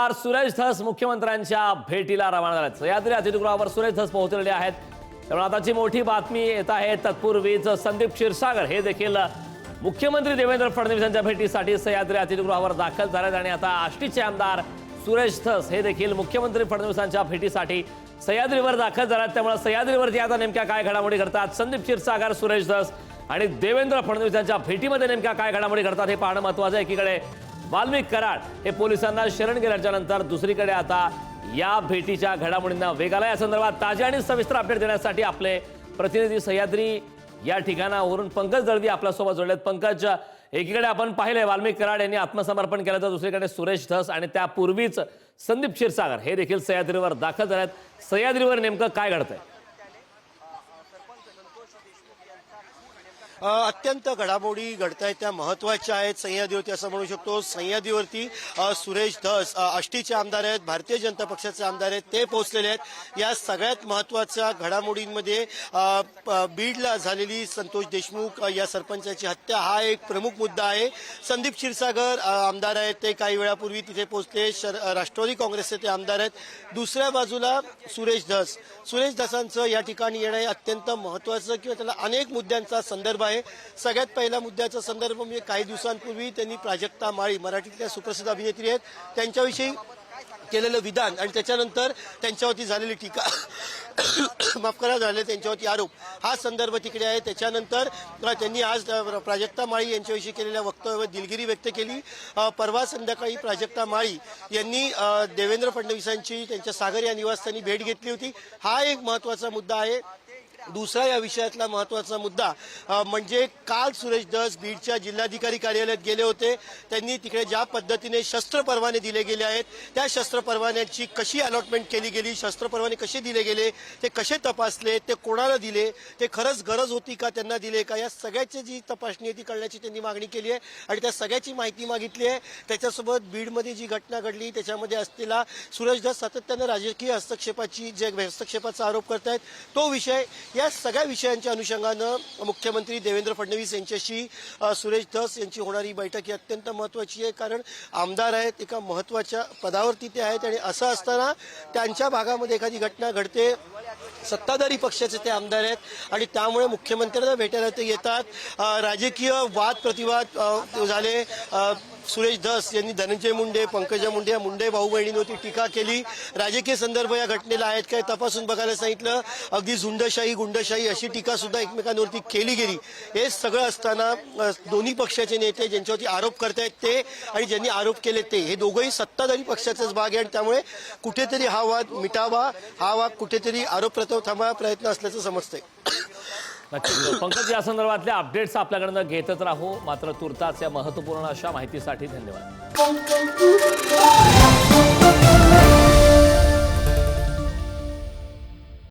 आमदार सुरेश धस मुख्यमंत्र्यांच्या भेटीला रवाना झाले सह्याद्री अतिथीगृहावर सुरेश धस पोहोचलेले आहेत. त्यामुळे आताची मोठी बातमी येत आहे. तत्पूर्वीच संदीप क्षीरसागर हे देखील मुख्यमंत्री देवेंद्र फडणवीस यांच्या भेटीसाठी सह्याद्री अतिथीगृहावर दाखल झालेत आणि आता आष्टीचे आमदार सुरेश धस हे देखील मुख्यमंत्री फडणवीसांच्या भेटीसाठी सह्याद्रीवर दाखल झाल्यात आहेत त्यामुळे सह्याद्रीवरती आता नेमक्या काय घडामोडी घडतात? संदीप क्षीरसागर सुरेश धस आणि देवेंद्र फडणवीस यांच्या भेटीमध्ये नेमक्या काय घडामोडी घडतात हे पाहणं महत्वाचं आहे. एकीकडे वाल्मिक कराड हे पोलिसांना शरण गेल्याच्यानंतर दुसरीकडे आता या भेटीच्या घडामोडींना वेग आला या संदर्भात ताजे आणि सविस्तर अपडेट देण्यासाठी आपले प्रतिनिधी सह्याद्री या ठिकाणावरून पंकज दळवी आपल्यासोबत जोडलेत. पंकज एकीकडे आपण पाहिले वाल्मिक कराड यांनी आत्मसमर्पण केलं तर दुसरीकडे सुरेश धस आणि त्यापूर्वीच संदीप क्षीरसागर हे देखील सह्याद्रीवर दाखल झाले आहेत सह्याद्रीवर नेमकं काय घडतंय? अत्यंत घडामोडी घडतायत त्या महत्त्वाच्या आहेत सह्याद्रीवरती असं म्हणू शकतो. सह्याद्रीवरती सुरेश धस आष्टीचे आमदार आहेत भारतीय जनता पक्षाचे आमदार आहेत ते पोहोचलेले आहेत. या सगळ्यात महत्त्वाच्या घडामोडींमध्ये बीडला झालेली संतोष देशमुख या सरपंचाची हत्या हा एक प्रमुख मुद्दा आहे. संदीप क्षीरसागर आमदार आहेत ते काही वेळापूर्वी तिथे पोहोचले. शर राष्ट्रवादी काँग्रेसचे ते आमदार आहेत. दुसऱ्या बाजूला सुरेश धस. सुरेश धसांचं या ठिकाणी येणं हे अत्यंत महत्वाचं किंवा त्याला अनेक मुद्द्यांचा संदर्भ आहे. सगळ्यात पहिला मुद्द्याचा संदर्भ म्हणजे काही दिवसांपूर्वी त्यांनी प्राजक्ता माळी मराठीतल्या सुप्रसिद्ध अभिनेत्री आहेत त्यांच्याविषयी केलेलं विधान आणि त्याच्यानंतर त्यांच्यावरती झालेली टीका. माफ करा झाले त्यांच्यावरती आरोप. हा संदर्भ तिकडे आहे. त्याच्यानंतर त्यांनी आज प्राजक्ता माळी यांच्याविषयी केलेल्या वक्तव्यावर दिलगिरी व्यक्त केली. परवा संध्याकाळी प्राजक्ता माळी यांनी देवेंद्र फडणवीसांची त्यांच्या सागर या निवासस्थानी भेट घेतली होती. हा एक महत्त्वाचा मुद्दा आहे. दुसरा या विषयातला महत्त्वाचा मुद्दा म्हणजे काल सुरेश दस बीडच्या जिल्हाधिकारी कार्यालयात गेले होते. त्यांनी तिकडे ज्या पद्धतीने शस्त्र परवाने दिले गेले आहेत त्या शस्त्र परवान्याची कशी अलॉटमेंट केली गेली शस्त्र परवाने कसे दिले गेले ते कसे तपासले ते कोणाला दिले ते खरंच गरज होती का त्यांना दिले का या सगळ्याची जी तपासणी आहे ती करण्याची त्यांनी मागणी केली आहे आणि त्या सगळ्याची माहिती मागितली आहे. त्याच्यासोबत बीडमध्ये जी घटना घडली त्याच्यामध्ये असलेला सुरेश दस सातत्यानं राजकीय हस्तक्षेपाची जे हस्तक्षेपाचा आरोप करतायत तो विषय या सगळ्या विषयांच्या अनुषंगानं मुख्यमंत्री देवेंद्र फडणवीस यांच्याशी सुरेश धस यांची होणारी बैठक ही अत्यंत महत्वाची आहे. कारण आमदार आहेत एका महत्त्वाच्या पदावरती ते आहेत आणि असं असताना त्यांच्या भागामध्ये एखादी घटना घडते सत्ताधारी पक्षाचे ते आमदार आहेत आणि त्यामुळे मुख्यमंत्र्यांना भेटायला ते येतात. राजकीय वाद प्रतिवाद झाले. सुरेश धस यांनी धनंजय मुंडे पंकजा मुंडे या मुंडे भाऊ बहिणींवरती टीका केली. राजकीय संदर्भ या घटनेला आहेत काय तपासून बघायला सांगितलं. अगदी झुंडशाही गुंडशाही अशी टीका सुद्धा एकमेकांवरती केली गेली. हे सगळं असताना दोन्ही पक्षाचे नेते ज्यांच्यावरती आरोप करतायत ते आणि ज्यांनी आरोप केले ते हे दोघंही सत्ताधारी पक्षाचाच भाग आहे आणि त्यामुळे कुठेतरी हा वाद मिटावा हा वाद कुठेतरी आरोप प्रथम प्रयत्न असल्याचं समजतंय. नक्कीच पंकज या संदर्भातल्या अपडेट्स आपल्याकडनं घेतच राहू. मात्र तुर्तास या महत्त्वपूर्ण अशा माहितीसाठी धन्यवाद.